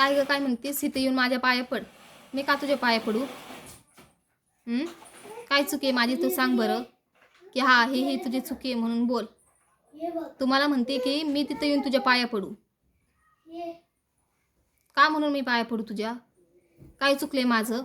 काय ग काय म्हणतेस? इथे येऊन माझ्या पाया पड. मी का तुझ्या पाया पडू? काय चुकी आहे माझी? तू सांग बरं. की हा हे हे तुझी चुकी आहे म्हणून बोल. तुम्हाला म्हणते की मी तिथं येऊन तुझ्या पाया पडू. का म्हणून मी पाया पडू तुझ्या? काय चुकलंय माझं?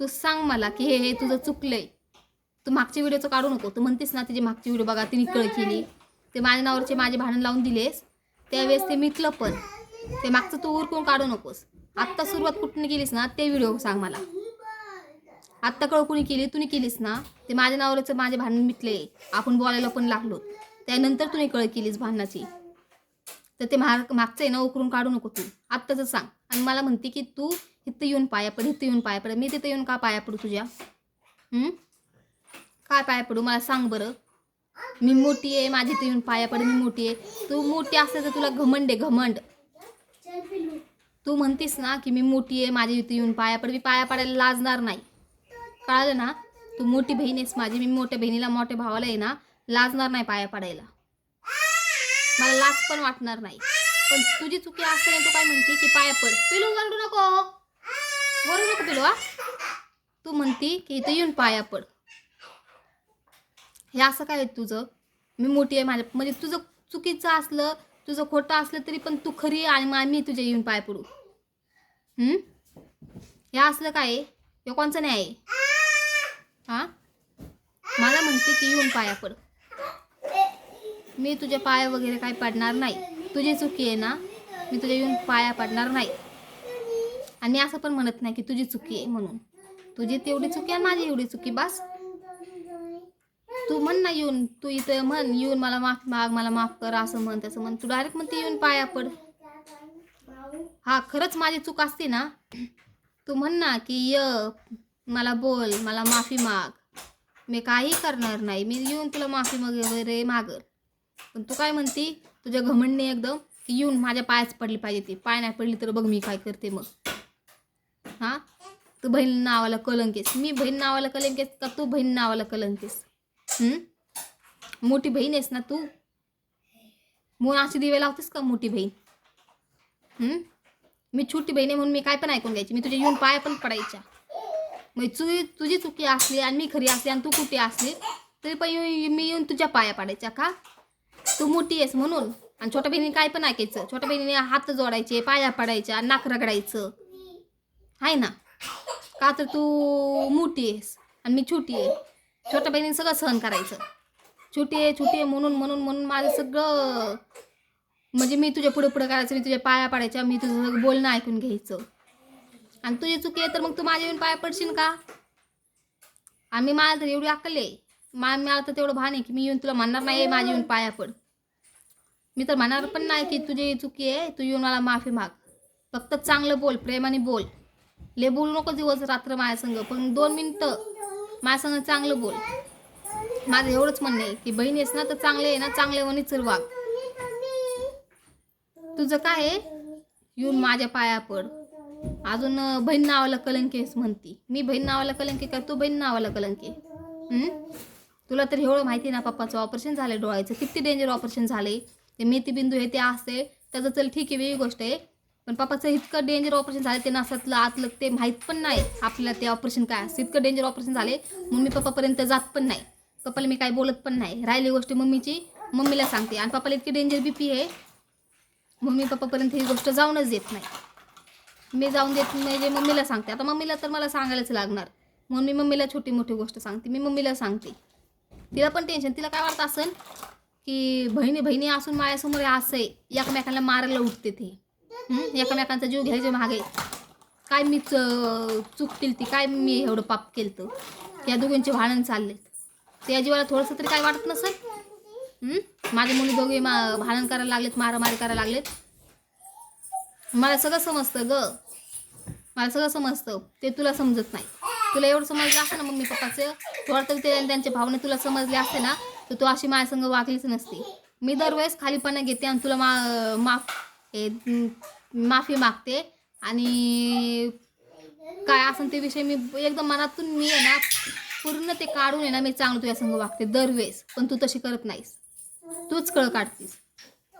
तू सांग मला की हे हे तुझं चुकलंय. तू मागच्या व्हिडिओचं काढू नको. तू म्हणतेस ना तिची मागची व्हिडिओ बघा तिने कळ केली. ते माझ्या नावावरचे माझे भांडण लावून दिलेस. त्यावेळेस ते मिटलं पण. ते मागचं तू उरकून काढू नकोस. आत्ता सुरुवात कुठून केलीस ना ते व्हिडिओ सांग मला. आत्ता कळ कुणी केली तुम्ही केलीस ना? ते माझ्या नावावरचं माझे भांडण मिटले. आपण बोलायला पण लागलो. त्यानंतर तुम्ही कळ केलीस भांडणाची. तर ते माग मागचं आहे ना उकरून काढू नको तू. आत्ताच सांग. आणि मला म्हणते की तू इथं येऊन पाया पड इथं येऊन पाया पड. मी तिथं येऊन का पाया पडू तुझ्या? काय पाया पडू? मला सांग बरं. मी मोठी आहे माझी इथं येऊन पाया पड मी मोठी आहे. तू मोठी असते तर तुला घमंड आहे घमंड. तू म्हणतेस ना की मी मोठी आहे माझी इथं येऊन पाया पड मी पाया पडायला लाजणार नाही. कळालं ना? तू मोठी बहीण आहेस माझी मी मोठ्या बहिणीला मोठ्या भावाला आहे ना लाजणार नाही पाया पडायला. मला लाज पण वाटणार नाही. पण तुझी चुकी असते तू काय म्हणते की पाया पड. पिलू वरडू नको. वरडू नको पिलू तू म्हणती की इथं येऊन पाया पड. हे असं काय आहे तुझं? मी मोठी आहे माझ्या म्हणजे तुझं चुकीचं असलं तुझं खोटं असलं तरी पण तू खरी आणि मा- मी तुझ्या येऊन पाय पडू. हे असलं काय आहे? हे कोणचं नाही आहे? हा? मला म्हणते की येऊन पाया पड. मी तुझ्या पाया वगैरे काय पडणार नाही. तुझी चुकी आहे ना मी तुझ्या येऊन पाया पडणार नाही. आणि असं पण म्हणत नाही की तुझी चुकी आहे म्हणून. तुझी तेवढी चुकी आहे माझी एवढी चुकी बस. तू म्हण ना येऊन तू इथं म्हण येऊन मला माफ माग मला माफ कर असं म्हण तसं म्हण. तू डायरेक्ट म्हणते येऊन पाया पड. हा खरंच माझी चूक असते ना? तू म्हण ना की य मला बोल मला माफी माग. मी काही करणार नाही. मी येऊन तुला माफी मग वगैरे मागल. पण तू काय म्हणती? तुझ्या घमंडने एकदम की येऊन माझ्या पायाच पडली पाहिजे ती. पाय नाही पडली तर बघ मी काय करते मग. हां? तू बहीण नावाला कलंकेस मी बहीण नावाला कलंकेस का तू बहीण नावाला कलंकेस मोठी बहीण आहेस ना तू? म्हणून अशी दिवे लावतेस का मोठी बहीण? मी छोटी बहीण आहे म्हणून मी काय पण ऐकून घ्यायची. मी तुझ्या येऊन पाया पण पडायच्या. मग तुझी तुझी चुकी असली आणि मी खरी असली आणि तू कुठे असली तरी पण येऊन- मी येऊन तुझ्या पाया पाडायच्या का? तू मोठी आहेस म्हणून. आणि छोट्या बहिणीने काय पण ऐकायचं. छोट्या बहिणीने हात जोडायचे पाया पडायच्या नाक रगडायचं. आहे ना? का तर तू मोठी आहेस आणि मी छोटी आहे. छोट्या बहिणीने सगळं सहन करायचं. छोटी आहे छोटी आहे म्हणून म्हणून म्हणून माझं सगळं म्हणजे मी तुझ्या पुढे पुढे करायचं मी तुझ्या पाया पाडायच्या मी तुझं सगळं बोलणं ऐकून घ्यायचं. आणि तुझी चुकी आहे तर मग तू माझ्या येऊन पाया पडशील का? आम्ही मला तर एवढी अक्कल मा मला तर तेवढं भान आहे की मी येऊन तुला म्हणणार नाही माझी येऊन पाया पड. मी तर म्हणणार पण नाही की तुझी चुकी आहे तू येऊन मला माफी माग. फक्त चांगलं बोल प्रेमाने बोल. ले बोलू नको दिवस रात्र माझ्या संग पण दोन मिनटं. माझं चांगलं बोल. माझं एवढंच म्हणणं आहे की बहीण आहेस ना तर चांगले आहे ना चांगले वणीच वाग तुझं काय आहे? येऊन माझ्या पाया पड. अजून बहीण नावाला कलंकीस म्हणती. मी बहीण नावाला कलंकी कर तू बहीण नावाला कलंकी तुला तर एवढं माहिती आहे ना पप्पाचं? ऑपरेशन झालं डोळ्याचं. किती डेंजर ऑपरेशन झाले ते मेथीबिंदू हे ते असते त्याचं चल ठीक आहे वेगळी गोष्ट आहे. पण पप्पाचं इतकं डेंजर ऑपरेशन झालं ते नसातलं आतलं ते माहीत पण नाही. आपल्याला ते ऑपरेशन काय असतं? इतकं डेंजर ऑपरेशन झाले म्हणून मी पप्पापर्यंत जात पण नाही. पप्पाला मी काय बोलत पण नाही. राहिली गोष्ट मम्मीची मम्मीला सांगते. आणि पप्पाला इतकी डेंजर बी पी आहे मम्मी पप्पापर्यंत ही गोष्ट जाऊनच देत नाही. मी जाऊन देत म्हणजे मम्मीला सांगते. आता मम्मीला तर मला सांगायलाच लागणार. म्हणून मी मम्मीला छोटी मोठी गोष्ट सांगते. मी मम्मीला सांगते. तिला पण टेन्शन तिला काय वाटतं असेल की बहिणी बहिणी असून माझ्यासमोर असं आहे. एकमेकांना मारायला उठते ते. एकमेकांचा जीव घ्यायचे मागे. काय मी च- चूक केली ती काय मी एवढं पाप केलं तर या दोघींचे भांडण चाललेत त्या जीवाला थोडंसं तरी काय वाटत नसेल? हं? माझे मुली दोघे मा भांडण करायला लागलेत मारामारी करायला लागलेत. मला सगळं समजतं ग. मला सगळं समजतं. ते तुला समजत नाही. तुला एवढं समजलं असतं ना मम्मी पप्पाचं? थोडं तरी ते त्यांच्या भावने तुला समजले असते ना तर तू अशी माझ्यासंग वागलीच नसती. मी दरवेळेस खालीपणा घेते आणि तुला मा माफ हे माफी मागते आणि काय असेल ते विषय मी एकदम मनातून मी आहे ना पूर्ण ते काढून आहे ना मी चांगलं तुझ्या संग वागते दरवेळेस. पण तू तशी करत नाहीस. तूच कळ काढतीस.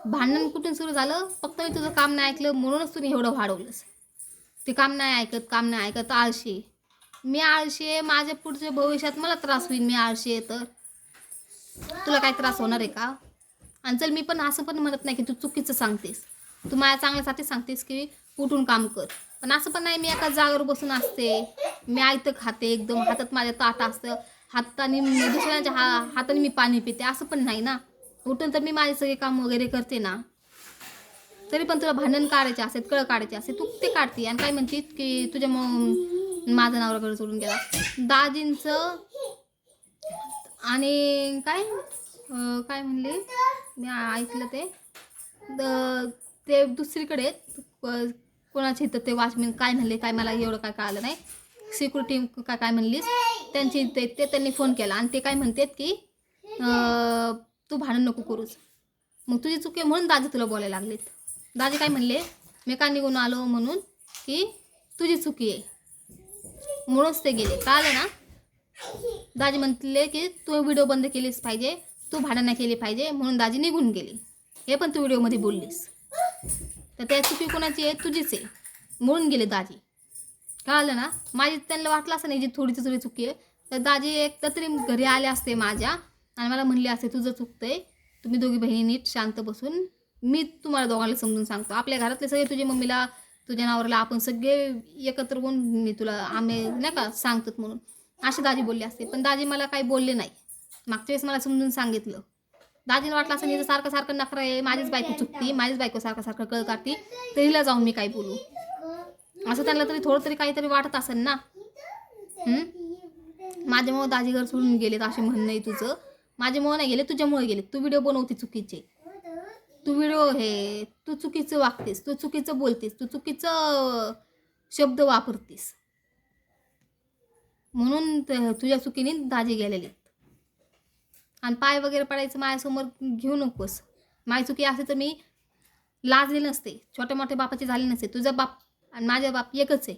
भांडण कुठून सुरू झालं? फक्त मी तुझं काम नाही ऐकलं म्हणूनच तुम्ही एवढं वाढवलंस. ते काम नाही ऐकत काम नाही ऐकत आळशी आहे. मी आळशी आहे माझ्या पुढच्या भविष्यात मला त्रास होईल मी आळशी आहे तर. तुला काय त्रास होणार आहे का? आणि चल मी पण असं पण म्हणत नाही की तू चुकीचं सांगतेस. तू माझ्या चांगल्यासाठी सांगतेस की उठून काम कर. पण असं पण नाही मी एका जागेवर बसून असते. मी आयतं खाते एकदम हातात माझ्या ताट असतं. हाताने दुसऱ्यांच्या हा हाताने मी पाणी पिते असं पण नाही ना. उठून तर मी माझे सगळे काम वगैरे करते ना. तरी पण तुला भांडण काढायचे असेल कळ काढायचे असते तू ते काढते. आणि काय म्हणते की तुझ्या मग माझा नवराकडे सोडून गेला. दाजींचं आणि काय? काय म्हणले? मी ऐकलं ते. द- ते दुसरीकडे कोणाच्या इथं ते वॉचमॅन काय म्हणले काय मला एवढं काय कळालं नाही. सिक्युरिटी काय काय म्हणलीस त्यांची ते ते त्यांनी फोन केला आणि ते काय म्हणतात की तू भांडण नको करूच मग तुझी चुके आहे म्हणून दाजी तुला बोलायला लागलेत. दाजी काय म्हणले मी का निघून आलो म्हणून की तुझी चुकी आहे. म्हणूनच ते गेले. कळालं ना? दाजी म्हटले की तू व्हिडिओ बंद केलीस पाहिजे तू भाडं नाही केली पाहिजे म्हणून दाजी निघून गेली. हे पण तू व्हिडिओमध्ये बोललीस. तर त्या चुकी कोणाची आहे? तुझीच आहे. म्हणून गेले दाजी. कळालं ना? माझी त्यांना वाटलं असं नाही जी थोडीची थोडी चुकी आहे. तर दाजी एकदा तरी घरी आले असते माझ्या आणि मला म्हणले असते तुझं चुकतंय. तुम्ही दोघी बहिणी नीट शांत बसून मी तुम्हाला दोघांना समजून सांगतो. आपल्या घरातले सगळे तुझ्या मम्मीला तुझ्या नावरला आपण सगळे एकत्र होऊन मी तुला आम्ही नाही का सांगतात म्हणून. अशी दाजी बोलली असते. पण दाजी मला काही बोलले नाही. मागच्या वेळेस मला समजून सांगितलं. दाजीला वाटलं असं नाही सारखं सारखं नखरा आहे माझीच बायको चुकती माझीच बायको सारखं सारखं कळ काढती तर हिला जाऊन मी काय बोलू? असं त्यांना तरी थोडं तरी काहीतरी वाटत असेल ना? माझ्या माझ्यामुळं दाजी घर सोडून गेलेत असे म्हणणं आहे तुझं. माझ्यामुळं नाही गेले तुझ्यामुळे गेले तू व्हिडिओ बनवते चुकीचे. तू व्हिडिओ हे तू चुकीचं वागतेस तू चुकीचं बोलतेस तू चुकीचं शब्द वापरतेस. म्हणून तुझ्या चुकीने दाजी गेलेले. आणि पाय वगैरे पडायचं माझ्यासमोर घेऊ नकोस. माझी चुकी असते तर मी लाजले नसते. छोट्या मोठ्या बापाचे झाले नसते. तुझा बाप आणि माझा बाप एकच आहे.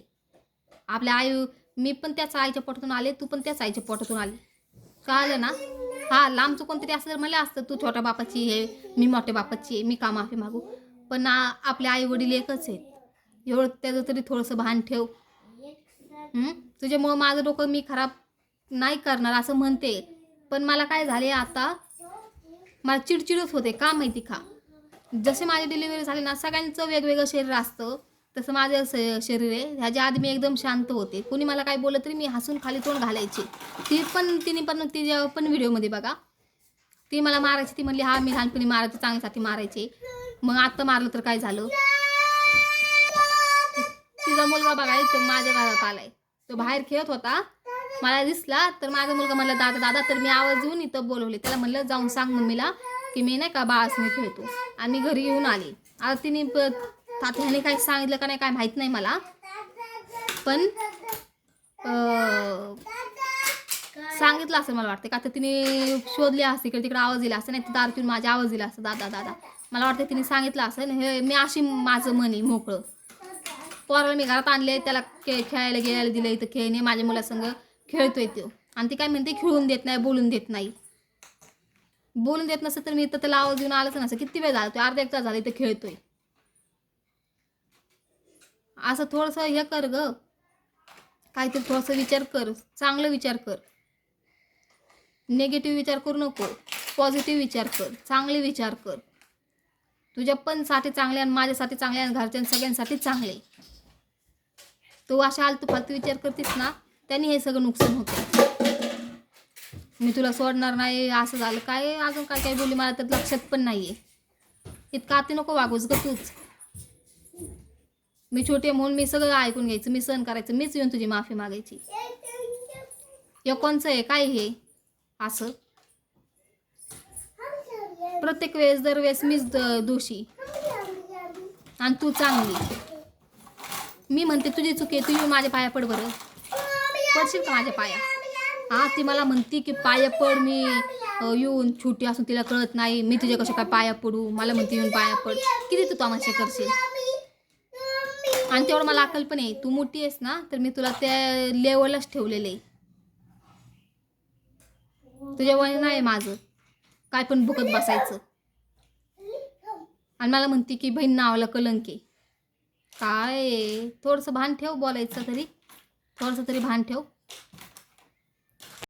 आपल्या आई मी पण त्याच आईच्या पोटातून आले तू पण त्याच आईच्या पोटातून आले. कळलं ना? हा लांबचं कोणतरी असं तर मला असतं. तू छोट्या बापाची हे मी मोठ्या बापाची आहे मी का माफी मागू. पण आपले आई वडील एकच आहेत. एवढं त्याचं तरी थोडंसं भान ठेव. तुझ्यामुळं माझं डोकं मी खराब नाही करणार असं म्हणते. पण मला काय झाले आता? मला चिडचिडच होते का माहिती का? जसे माझी डिलिव्हरी झाली ना सगळ्यांचं वेगवेगळं शरीर असतं तसं माझं शरीर आहे. ह्याच्या आधी मी एकदम शांत होते. कोणी मला काय बोललं तरी मी हसून खाली तोंड घालायची. ती पण तिने पण तिच्या पण व्हिडिओमध्ये बघा. ती मला मारायची. ती म्हणली हा मी लहानपणी मारायची चांगल्यासाठी मारायचे. मग आत्ता मारलं तर काय झालं? तिचा मुलगा बघा इथं माझ्या घरात आलाय. तो बाहेर खेळत होता. मला दिसला तर माझा मुलगा म्हणला दादा दादा तर मी आवाज येऊन इथं बोलवले. त्याला म्हणलं जाऊन सांग मम्मीला की मी नाही का बाळासने खेळतो. आणि मी घरी येऊन आले. आता तिने तात्याने काही सांगितलं का नाही काय माहीत नाही मला. पण अं, सांगितलं असं मला वाटतं का तर तिने शोधले असते इकडे तिकडे आवाज दिला असं नाही तर दारतून माझ्या आवाज दिला असं दादा दादा मला वाटतं तिने सांगितलं असं. हे मी अशी माझं म्हणे मोकळं. पोराला मी घरात आणले त्याला खेळ खेळायला गेल्याला दिलं इथं खेळणे माझ्या मुलासंग खेळतोय तो. आणि ते काय म्हणते खेळून देत नाही बोलून देत नाही. बोलून देत नसतं तर मी इथं त्याला आवाज देऊन आलंच नसतं. किती वेळ झाला तो? अर्धा एक तास झाला इथं खेळतोय. असं थोडंसं हे कर ग. काहीतरी थोडंसं विचार कर. चांगलं विचार कर. नेगेटिव्ह विचार करू नको. पॉझिटिव्ह विचार कर. चांगले विचार कर. तुझ्या पण साठी चांगले आणि माझ्यासाठी चांगले आणि घरच्या सगळ्यांसाठी चांगले. तू अशा आलतू फालतू विचार करतेस ना त्यांनी हे सगळं नुकसान होतं मी तुला सोडणार नाही असं झालं काय अजून काय काय बोलली मला तर लक्षात पण नाही आहे इतका अति नको वागूस ग तूच. मी छोटी आहे म्हणून मी सगळं ऐकून घ्यायचं मी सहन करायचं मीच येऊन तुझी माफी मागायची. हे कोणचं आहे काय हे? असं. प्रत्येक वेळेस दरवेळेस मीच दोषी. आणि तू चांगली. मी म्हणते तुझी चुकी आहे येऊन माझ्या पाया पड बरं. पडशील का माझ्या पाया? हा ती मला म्हणती की पाया पड मी येऊन छोटी असून तिला कळत नाही. मी तुझ्या कशा काय पाया पडू? मला म्हणते येऊन पाया पड. किती तू तमाशे करशील? आणि तेवढं मला अकल पण आहे. तू मोठी आहेस ना तर मी तुला त्या लेवललाच ठेवलेलं आहे. तुझ्या वय नाही माझं. काय पण भुकत बसायचं. आणि मला म्हणते की बहीण नावाला कलंक आहे. काय? थोडंसं भान ठेव बोलायचं तरी. थोडंसं तरी भान ठेव.